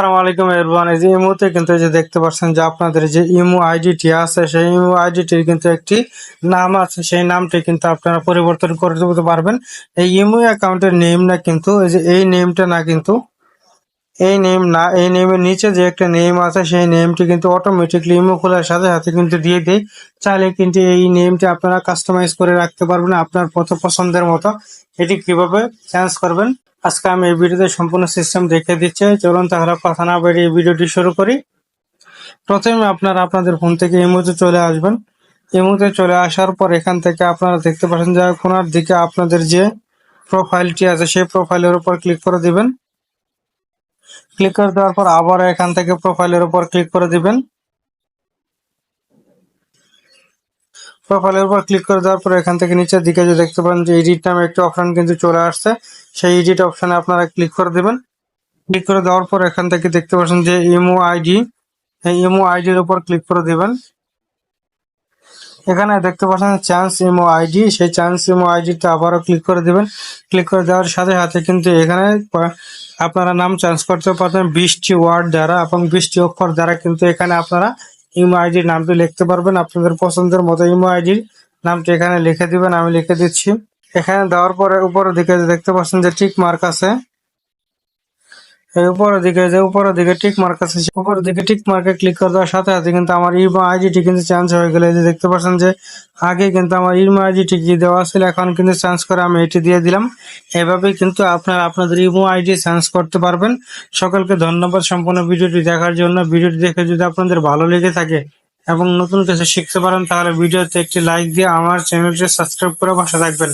আসসালামু আলাইকুম এরবান এই যে এই কিন্তু যে দেখতে পাচ্ছেন যে আপনাদের যে ইমো আইডিটি আছে, সেই ইমো আইডিটির কিন্তু একটি নাম আছে। সেই নামটি কিন্তু আপনারা পরিবর্তন করে দিতে পারবেন। এই ইমো অ্যাকাউন্টের নেম না কিন্তু, এই যে এই নেমটা না কিন্তু, এই নেম না, এই নেমের নিচে যে একটা নেম আছে, সেই নেমটি কিন্তু অটোমেটিকলি ইমো খোলার সাথে সাথে কিন্তু দিয়ে দেয় চাইলে কিন্তু এই নেমটি আপনারা কাস্টমাইজ করে রাখতে পারবেন আপনার পথ পছন্দের মতো। এটি কীভাবে চেঞ্জ করবেন? আজকে আমি এই ভিডিওতে সম্পূর্ণ সিস্টেম দেখে দিচ্ছি। চলুন তাহলে কথা না বেরিয়ে এই ভিডিওটি শুরু করি। প্রথমে আপনারা আপনাদের ফোন থেকে ইমোতে চলে আসবেন। ইমোতে চলে আসার পর এখান থেকে আপনারা দেখতে পাচ্ছেন যে কোনার দিকে আপনাদের যে প্রোফাইলটি আছে, সেই প্রোফাইলের উপর ক্লিক করে দিবেন। ক্লিক করে দেওয়ার পর আবার এখান থেকে প্রোফাইলের উপর ক্লিক করে দিবেন। প্রোফাইলের উপর ক্লিক করে দেওয়ার পর এখান থেকে নিচের দিকে যে দেখতে পান যে এডিট নামে একটা অপশন কিন্তু চলে আসছে, সেই এডিট অপশনে আপনারা ক্লিক করে দেবেন। ক্লিক করে দেওয়ার পর এখান থেকে দেখতে পাচ্ছেন যে ইমো আইডি এই ইমো আইডির উপর ক্লিক করে দেবেন। এখানে দেখতে পাচ্ছেন চান্স ইমো আইডি সেই চান্স ইমো আইডিতে আবারও ক্লিক করে দিবেন। ক্লিক করে দেওয়ার সাথে সাথে কিন্তু এখানে আপনারা নাম চান্স করতে পারবেন, বিশটি ওয়ার্ড দ্বারা এবং বিশটি অক্ষর দ্বারা কিন্তু এখানে আপনারা ইমো আইডির নামটি লিখতে পারবেন। আপনাদের পছন্দের মতো ইমো আইডির নামটি এখানে লিখে দিবেন, আমি লিখে দিচ্ছি। এখানে দেওয়ার পরে উপরের দিকে দেখতে পাচ্ছেন যে টিক মার্ক আছে উপরের দিকে, যে উপরের দিকে টিক মার্ক আছে উপরের দিকে টিক মার্কে ক্লিক করে দেওয়ার সাথে সাথে কিন্তু আমার ইমো আইডিটি কিন্তু চেঞ্জ হয়ে গেলে যে দেখতে পাচ্ছেন যে আগে কিন্তু আমার ইমো আইডিটি কি দেওয়া ছিল, এখন কিন্তু চেঞ্জ করে আমি এটি দিয়ে দিলাম। এভাবেই কিন্তু আপনারা আপনাদের ইমো আইডি চেঞ্জ করতে পারবেন। সকলকে ধন্যবাদ সম্পূর্ণ ভিডিওটি দেখার জন্য। ভিডিওটি দেখে যদি আপনাদের ভালো লেগে থাকে এবং নতুন কিছু শিখতে পারেন, তাহলে ভিডিওতে একটি লাইক দিয়ে আমার চ্যানেলটি সাবস্ক্রাইব করে পাশে থাকবেন।